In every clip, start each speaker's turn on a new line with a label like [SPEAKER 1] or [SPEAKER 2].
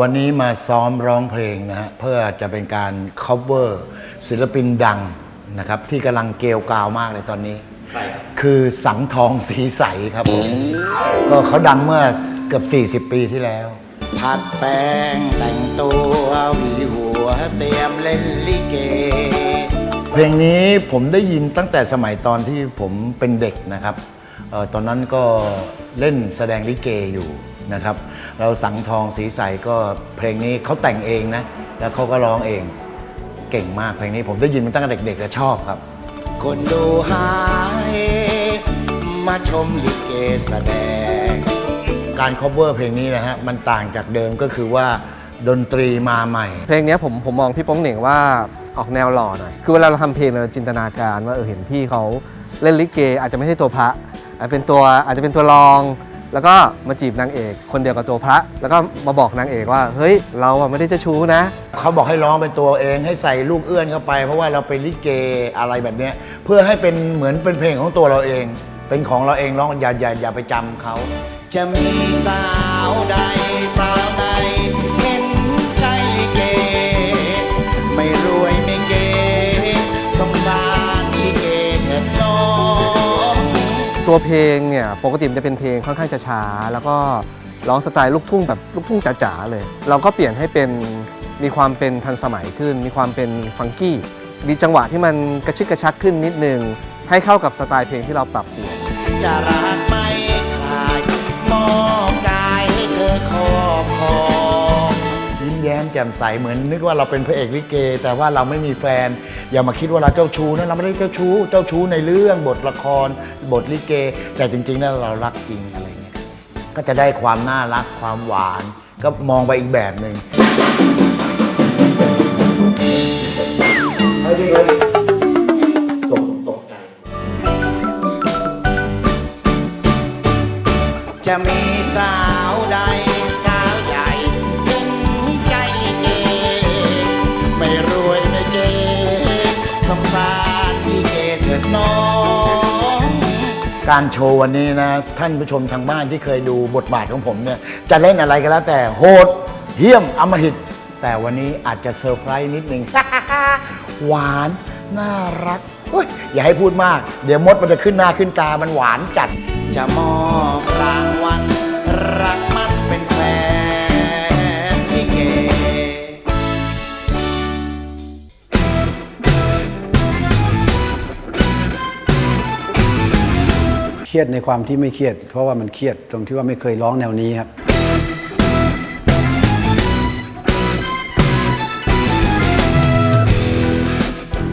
[SPEAKER 1] วันนี้มาซ้อมร้องเพลงนะฮะเพื่อจะเป็นการ cover ศิลปินดังนะครับ ที่กำลังเกลียวกราวมากเลยตอนนี้ คือสังทองสีใสครับผมก็เขาดังเมื่อเกือบ 40 ปีที่แล้ว
[SPEAKER 2] ผัดแป้งแต่งตัวหวีหัวเตรียมเล่นลิเก
[SPEAKER 1] เพลงนี้ผมได้ยินตั้งแต่สมัยตอนที่ผมเป็นเด็กนะครับเออตอนนั้นก็เล่นแสดงลิเกอยู่ นะครับ เราสังทองสีใสก็เพลงนี้เขาแต่งเองนะ แล้วเขาก็ร้องเองเก่งมากเพลงนี้ผมได้ยินมาตั้งแต่เด็กๆและชอบครับ
[SPEAKER 2] คนดูหายมาชมลิเกแสดง
[SPEAKER 1] การ cover เพลงนี้นะฮะมันต่างจากเดิมก็คือว่าดนตรีมาใหม่
[SPEAKER 3] เพลงเนี้ยผมผมมองพี่โป้งเหน่งว่าออกแนวหล่อหน่อย คือเวลาเราทำเพลงเราจินตนาการว่าเออเห็นพี่เขาเล่นลิเกอาจจะไม่ใช่ตัวพระอาจเป็นตัวอาจจะเป็นตัวรอง แล้วก็มาจีบนางเอก คนเดียวกับตัวพระ แล้วก็มาบอกนางเอกว่า เฮ้ย เราอะไม่ได้เจ้าชู้นะ
[SPEAKER 1] เขาบอกให้ร้องเป็นตัวเองให้ใส่ลูกเอื้อนเข้าไป เพราะว่าเราเป็นลิเกอะไรแบบเนี้ยเพื่อให้เป็นเหมือนเป็นเพลงของตัวเราเอง เป็นของเราเองร้องอย่าอย่าอย่าไปจำเขา
[SPEAKER 2] จะมีสาวใดสาวใดเห็น
[SPEAKER 3] ตัวเพลงเนี่ยปกติมันจะเป็นเพลงค่อนข้างจะช้าแล้วก็ร้องสไตล์ลูกทุ่งแบบลูกทุ่งจ๋าๆเลย เราก็เปลี่ยนให้เป็นมีความเป็นทันสมัยขึ้น มีความเป็นฟังกี้มีจังหวะที่มันกระชึกกระชักขึ้นนิดนึง ให้เข้ากับสไตล์เพลงที่เราปรับเปลี่ยน
[SPEAKER 2] จะรักไม่คลายมอบกายให้เธอครอบครอง
[SPEAKER 1] ยิ้มแย้มแจ่มใสเหมือนนึกว่าเราเป็นพระเอกลิเก แต่ว่าเราไม่มีแฟน อย่ามาคิดว่าเราเจ้าชู้นะเราไม่ได้เจ้าชู้ เจ้าชู้ในเรื่องบทละคร บทลิเก แต่จริงๆแล้วเรารักจริงอะไรเงี้ยก็จะได้ความน่ารักความหวาน ก็มองไปอีกแบบหนึ่ง
[SPEAKER 2] เฮ้ยดิเฮ้ยดิส่งตกใจ จะมีสา การ
[SPEAKER 1] โชว์วันนี้นะ ท่านผู้ชมทางบ้านที่เคยดูบทบาทของผมเนี่ยจะเล่นอะไรก็แล้วแต่โหดเหี้ยมอำมหิต แต่วันนี้อาจจะเซอร์ไพรส์นิดนึง หวานน่ารักอุ๊ยอย่าให้พูดมาก เดี๋ยวมดมันจะขึ้นหน้าขึ้นตามันหวานจัด
[SPEAKER 2] จะมอบรัง
[SPEAKER 4] รียดในความที่ไม่เครียด เพราะว่ามันเครียดตรงที่ว่าไม่เคยร้องแนวนี้ครับ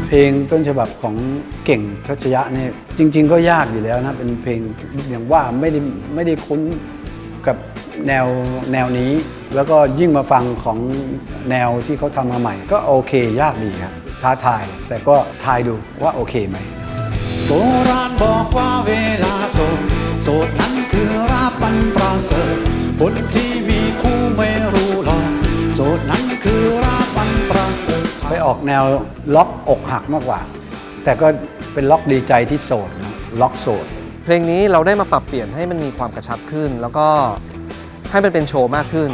[SPEAKER 4] เพลงต้นฉบับของเก่งทัชยะเนี่ยจริง ๆ ก็ยากอยู่แล้วนะเป็นเพลงอย่างว่าไม่ได้ไม่ได้คุ้นกับแนวแนวนี้ แล้วก็ยิ่งมาฟังของแนวที่เขาทำมาใหม่ ก็โอเคยากดีครับท้าทายแต่ก็ทายดูว่าโอเคไหม
[SPEAKER 5] โบราณบอกว่าเวลาโสด โสดนั้นคือราบมันประเสริฐคนที่มีคู่ไม่รู้หรอกโสดนั้นคือราบมันประเสริฐ
[SPEAKER 4] ไปออกแนวล็อกอกหักมากกว่า แต่ก็เป็นล็อกดีใจที่โสดนะล็อกโสด
[SPEAKER 3] เพลงนี้เราได้มาปรับเปลี่ยนให้มันมีความกระชับขึ้น แล้วก็ให้มันเป็นโชว์มากขึ้น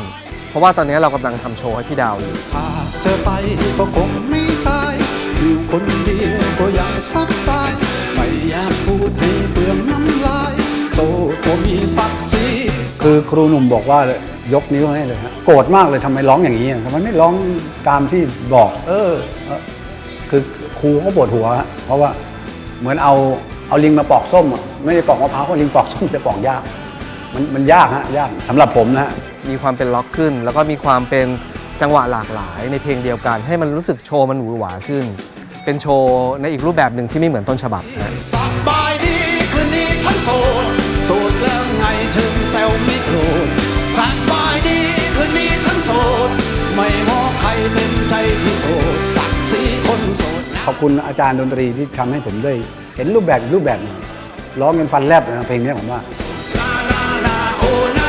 [SPEAKER 3] เพราะว่าตอนนี้เรากำลังทำโชว์ให้พี่ดาวอยู่
[SPEAKER 5] ถ้าเจอไปก็คงไม่ตายอยู่คนเดียวก็ยังสักตาย ไม่อยากพูดให้เปลืองน้ำลายโสดก็มีศักดิ์ศรี
[SPEAKER 4] คือครูหนุ่มบอกว่ายกนิ้วให้เลยฮะโกรธมากเลยทำไมร้องอย่างนี้อะทำไมไม่ร้องตามที่บอก เออเออคือครูก็ปวดหัวฮะเพราะว่าเหมือนเอาเอาลิงมาปอกส้มอะไม่ได้ปอกมะพร้าวเพราะลิงปอกส้มจะปอกยาก มันมันยากฮะยากสำหรับผมนะฮะ
[SPEAKER 3] มีความเป็นล็อกขึ้น แล้วก็มีความเป็นจังหวะหลากหลายในเพลงเดียวกัน ให้มันรู้สึกโชว์มันหวือหวาขึ้น เป็นโชว์ในอีกรูปแบบหนึ่งที่ไม่เหมือนต้นฉบับนะ
[SPEAKER 5] สบายดีคืนนี้ฉันโสดโสดแล้วไงถึงแซวไม่โกรธสบายดีคืนนี้ฉันโสดไม่งอใครเต็มใจที่โสดสักสีคนโสดนะ
[SPEAKER 4] ขอบคุณอาจารย์ดนตรีที่ทำให้ผมได้เห็นรูปแบบอีกรูปแบบหนึ่งร้องกันฟันแลบนะเพลงนี้ผมว่า
[SPEAKER 5] นานานาโอนา